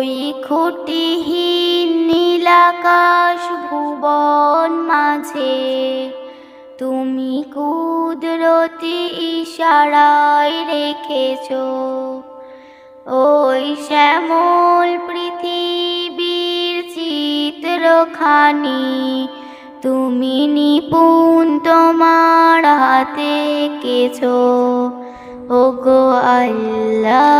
ওই খুঁটিহীন নীলাকাশ ভুবন মাঝে, তুমি কুদরতি ইশারায় রেখেছ। ওই শ্যামল পৃথিবীর চিত্রখানি, তুমি নিপুণ তোমার হাতে কেছো ও গো আল্লাহ।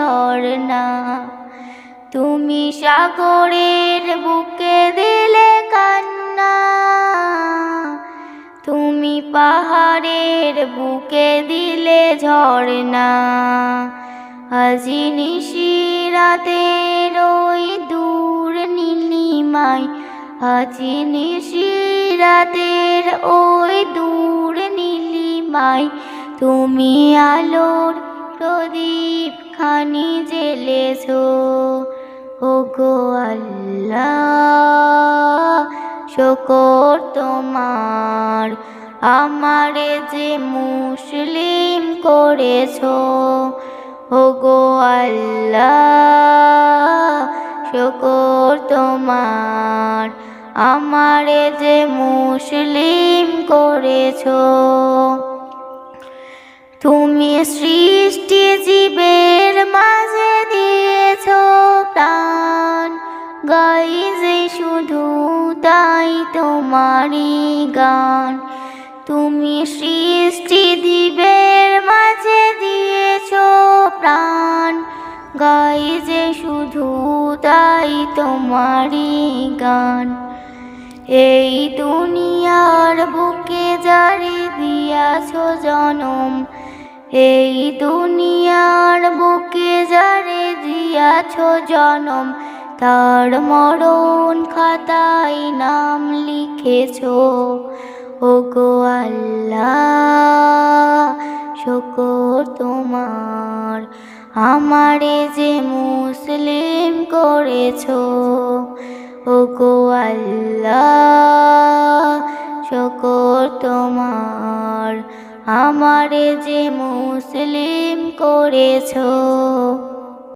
ঝর্ণা তুমি সাগরের বুকে দিলে কান্না। তুমি পাহাড়ের বুকে দিলে ঝর্ণা। আজি নিশিরাতের ওই দূর নীলিমায়, আজি নিশিরাতের ওই দূর নীলিমায়, তুমি আলোর খানি জেলেছো। ও গো আল্লাহ, শকর তোমার। আমারে যে মুসলিম করেছ। ও গো আল্লাহ, শকর তোমার। আমারে যে মুসলিম করেছ। তুমি সৃষ্টি জীবের গাই যে শুধু তাই তোমারই গান। তুমি সৃষ্টি জীবের মাঝে দিয়েছ প্রাণ। গাই যে শুধু তাই তোমারই গান। এই দুনিয়ার বুকে জারি দিয়াছ জনম, এই দুনিয়ার বুকে যারে দিয়াছ জনম তার মরণ খাতায় নাম লিখেছ। ও গো আল্লাহ, শকর তোমার। আমারে যে মুসলিম করেছ ও গো আল্লাহ, শকর তোমার। আমারে যে মুসলিম করেছ